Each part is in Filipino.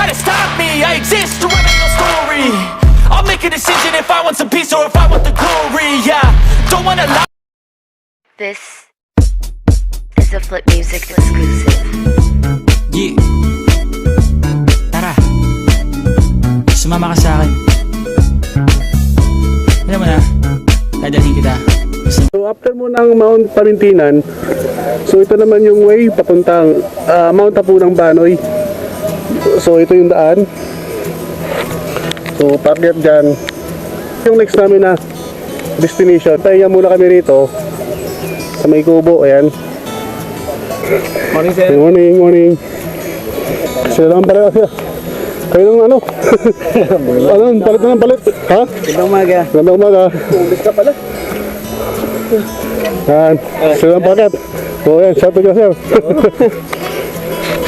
try to stop me I exist to write my own story I'll make a decision if I want some peace or if I want the glory Yeah, don't wanna lie This is a Flip Music exclusive. Yeah. Tara. Sumama ka sa akin. Alam mo na, dadalhin kita. So after mo ng Mount Pamintinan, so ito naman yung way papuntang ah, Mount Tapunang Banoy. So ito yung daan. So target dyan. Yung next namin na destination. Pahinga muna kami rito sa may kubo. Ayan. Morning, sir. Good morning, morning. Sila naman pala kasi. Kayo nung ano? ano? Palit na ng palit. Ha? Magandang umaga. Ganda umaga. Umbis ka pala. Yan. Sila ang paket. O yan, shout out ka sir.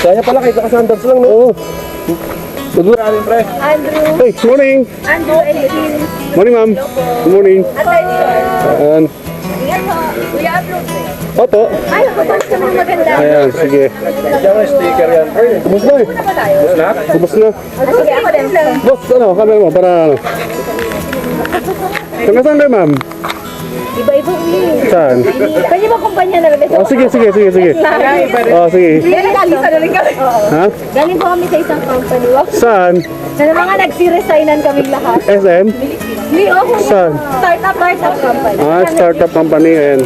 Kaya pala kayo kasandals lang, no? Oo. Good. Maraming pre. Andrew, Hey, good morning. Andrew and Lynn. Morning, ma'am. Good morning. Attention. Ayan. Po. Kuya upload eh. Opo. Ay, kapag ka ng maganda. Ayan, sige. Diyan may sticker yan, pre. Ubus na eh. Ba tayo? Ubus na. Ah, sige, ako din. Boss, ano, camera mo, para ano. Ka saan kayo, ma'am? Iba-iba ulit. Saan? Pwede ba kumpanya na lang? Oh, sige, sige, sige, sige. Oh, sige. Galing kami sa galing kami. Ha? Galing po kami sa isang company. Wow. Saan? Na mga nagsiresignan kaming lahat. SM? Hindi, oh, Saan? startup, startup company. Ah, startup company. Ayan.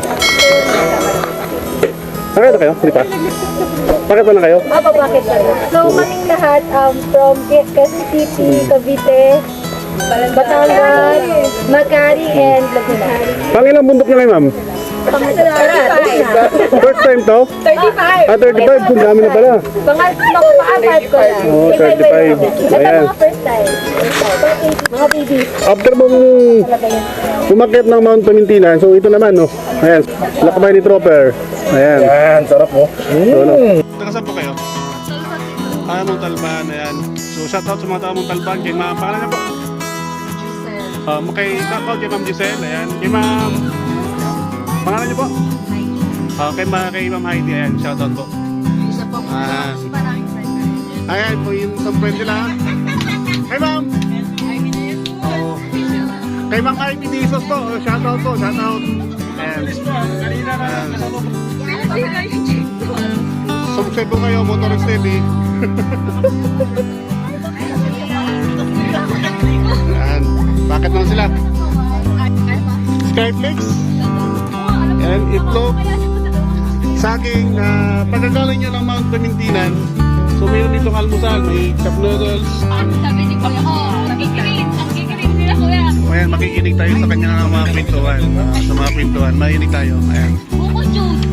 Bakit na kayo? Hindi pa? Bakit pa na kayo? Opo, bakit kami? So, kaming lahat um, from Quezon City, Cavite, Batangas, Macari, and Laguna. Pangilang bundok na kayo, ma'am? First time to? 35! Ah, 35. Ang dami na pala. Mga pang-apat ko lang. Oo, Iba-iba 35. yun. Ito Ayan. mga first time. Mga babies. After mong umakyat ng Mount Pamintinan, so ito naman, no? Ayan, lakbay ni Trooper. Ayan. Yan, sarap mo. So, ano? Taga saan po kayo? Ah, Montalban, ayan. So, shout out sa mga taga Montalban. Kay ma'am, pangalan niya po? Um, kay, shout out kay ma'am Giselle, ayan. Kay ma'am, pangalan niyo po? Ah, kay, ma, kay ma'am Heidi, ayan. Shout out po. Ayan. Ayan po yung isang friend nila. Kay ma'am! Oo. Kay ma'am Heidi Dizos po. Oh, Shout out po, shout out. Ayan. Ayan. Subscribe po kayo, Motorist TV. Bakit naman sila? Skyflix. And itlog. Saging na pagkagaling nyo ng Mount Pamintinan. So mayroon ditong almusal, may cup noodles. Sabi ni Kuya, oh, sila Kuya. O ayan, makikinig tayo sa kanya ng mga pintuan. ah, sa mga pintuan, makikinig tayo. Ayan. Buko juice.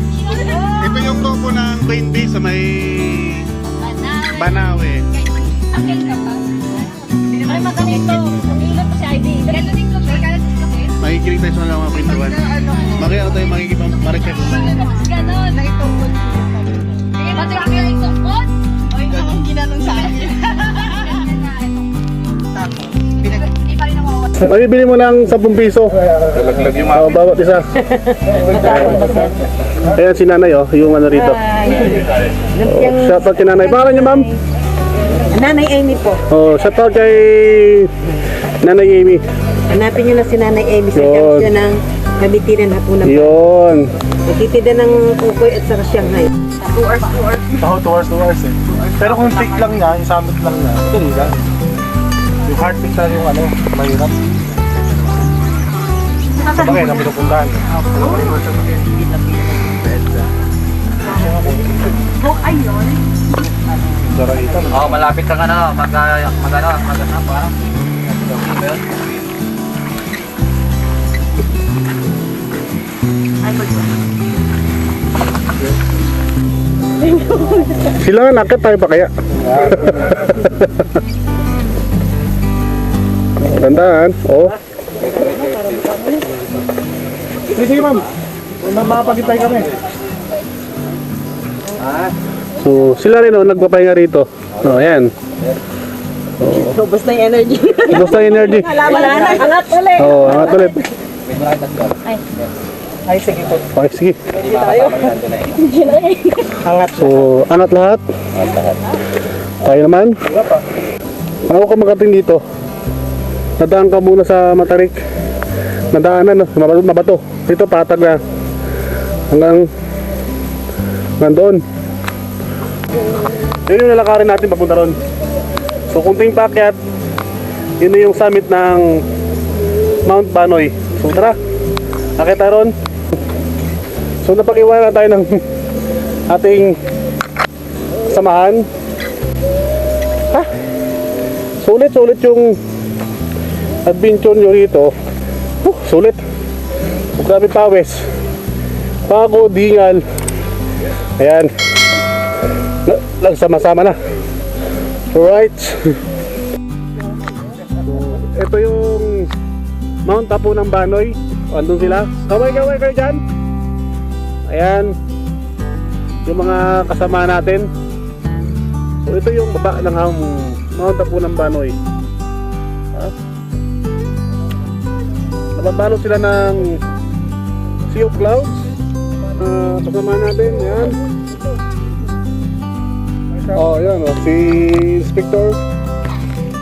Ito yung logo ng Queen Bee sa may Banawe. Akil ka pa. Ay, maganito. Ko, ko. Makikinig tayo sa mga pintuan. Makikinig tayo makikipang marites. Gano'n. Nakitungkol. Sige, ba't yung feeling tungkol? Oy, akong ginanong sa akin. Hindi pa rin nawawala. Mabibili mo ng 10 piso. Laglag yung Oh, bawat isa. Ayan si nanay oh, yung ano rito. Oh, shout out kay nanay. Pangalan niya ma'am? Nanay Amy po. Oh, shout out kay Nanay Amy. Hanapin niyo na si Nanay Amy sa Yun. junction ng Kabitinan Hapunan. Yun. Nagtitinda ng kukoy at saka Shanghai. Ako, 2 hours, 2 hours eh. Pero kung fake lang niya, yung summit lang niya, tuloy lang. Yung heartbeat na yung ano, mahirap. Sa bagay, na pinupuntahan. Daraitan. Oo, malapit kang ano, mag, mag ano, mag ano, parang. Ano ba yun? Sila nga nakit tayo pa kaya. Tandaan. Oh. Sige, sige ma'am. Makapagintay kami. So, sila rin oh, nagpapahinga rito. Oh, ayan. Ubus na yung energy. Ubus na yung energy. Wala na. Angat ulit. Oh, angat ulit. Ay, sige po. Okay, sige. Angat. So, angat lahat. Tayo naman. Ako ka makating dito. Nadaan ka muna sa Matarik. Nadaanan, no? mabato, mabato. Dito patag na. Hanggang nandoon. Yun yung lalakarin natin papunta ron. So kunting pakyat, yun na yung summit ng Mount Banoy. So tara, nakita ron. So napag-iwanan tayo ng ating samahan. Ha? Sulit, sulit yung adventure nyo rito. Uh, sulit. Grabe pawis. Pako, dingal. Ayan. Na, nagsama-sama na. Alright. Ito yung Mount Tapo ng Banoy. Andun sila. Kaway-kaway kayo dyan. Ayan. Yung mga kasama natin. So ito yung baba ng Mount Tapo ng Banoy. Ha? Nababalot sila ng sea of clouds. Ah, kasama natin. Ayan. Oh, yan oh, si Inspector.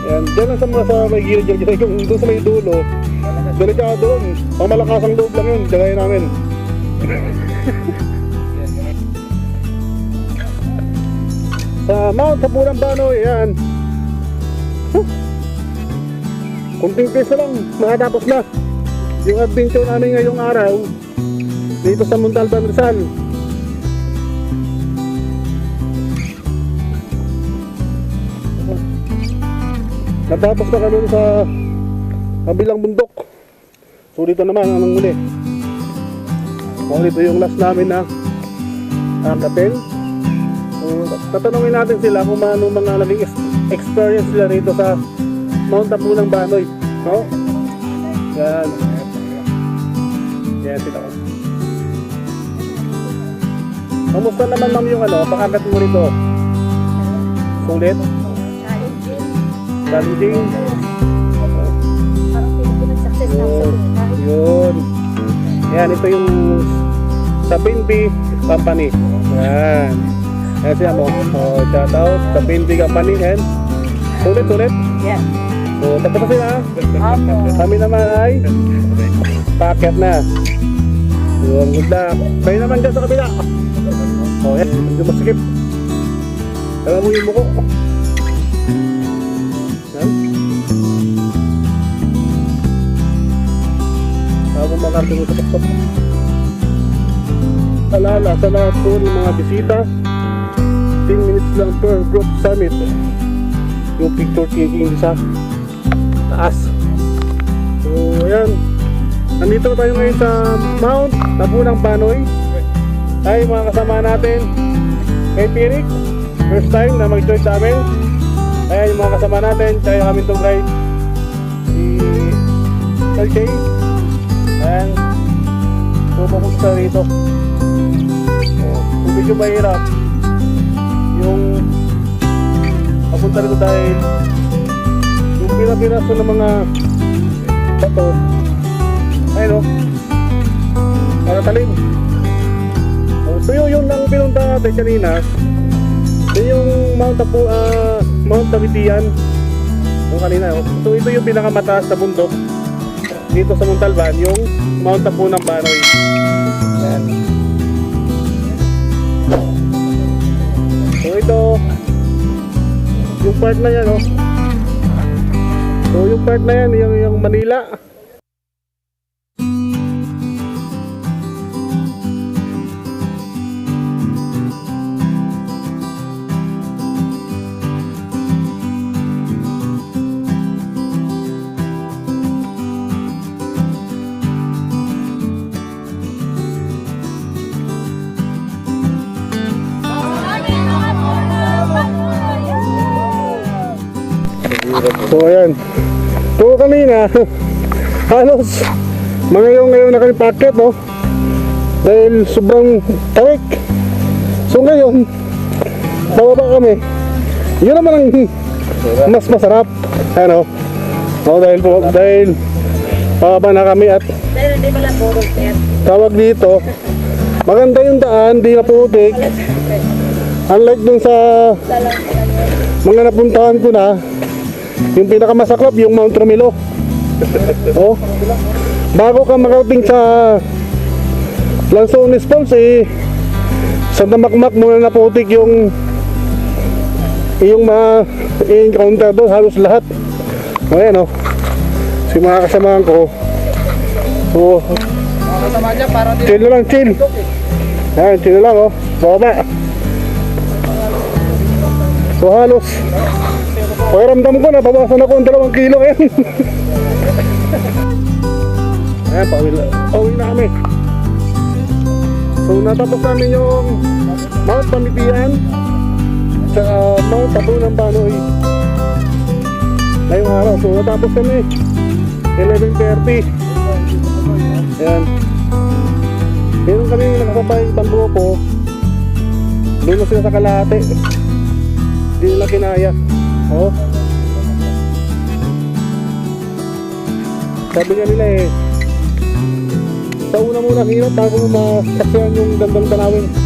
Yan, dyan lang sa mga sa may gilid dyan, kasi kung doon sa may dulo, delikado doon. Pang malakas ang loob lang yun, dagay namin. sa Mount Tapunan Banoy, yan. Huh. Kunting peso lang, makatapos na. Yung adventure namin ngayong araw, dito sa Montalban Rizal. Natapos na kami sa kabilang bundok. So dito naman ang muli. So dito yung last namin na akatel. So tatanungin natin sila kung ano mga naging ex- experience nila rito sa Mount Tapunang Banoy. No? Yan. Yan sila. Kamusta naman ma'am yung ano, pakagat mo rito? Sulit? Parang sa Yun. Yan, ito yung sa Pinbi Company. Yan. Yan siya mo. Oh, shout out sa Pinbi Company. Yan. Sulit, sulit. Yan. So, tapos na sila. Kami naman ay packet na. Yun, good luck. Kayo naman dyan sa kabila. Oh, yan. Medyo masikip. Alam mo yung muko. Mo sa pakpak. Alala sa lahat po ng mga bisita, 10 minutes lang per group summit. Yung picture taking sa taas. So, ayan. Nandito na tayo ngayon sa Mount Tapunang Banoy. Ay, mga kasama natin. Kay Pirik, first time na mag-join sa amin. Ayan yung mga kasama natin. Kaya kami itong guide. Si LJ. Ayan. So, rito. So, so medyo mahirap. Yung papunta rito dahil yung pinapiraso ng mga bato ayun o para talim oh, so yun yung lang pinunta natin kanina yun yung Mount Tapu ah Mount Tavitian yung kanina oh. so ito yung pinakamataas na bundok dito sa Montalban yung Mount Tapu ng Banoy yan. So ito yung part na yan oh. So yung part na yan, yung, yung Manila. So ayan. So kanina, halos mga yung ngayon na kami packet no. Dahil sobrang tawik. So ngayon, bababa kami. Yun naman ang mas masarap. Ano? No, dahil po, dahil pababa na kami at Pero hindi pala puro tawag dito, maganda yung daan, di na putik. Unlike dun sa mga napuntahan ko na, yung pinakamasaklap, yung Mount Romelo. oh, bago ka makarating sa Lanzones Falls, eh, sa damakmak muna na putik yung yung mga i-encounter doon, halos lahat. Ayan o, si mga kasamahan ko. So, chill na lang, chill. Ayan, chill lang o, baba. So halos, pakiramdam ko na, bawasan ako ng dalawang kilo ayan. ayan, pauwi na, pauwi na kami. So natapos namin yung Mount Pamitian sa uh, Mount Tabu ng Banoy. Ngayong araw. So natapos kami 11.30. Ayan. Meron kami nakasabay ibang grupo. Doon na sila sa Kalate. Hindi nila kinaya. Oh. Sabi nga nila eh, sa una muna hirap bago masaksiyan yung gandang tanawin.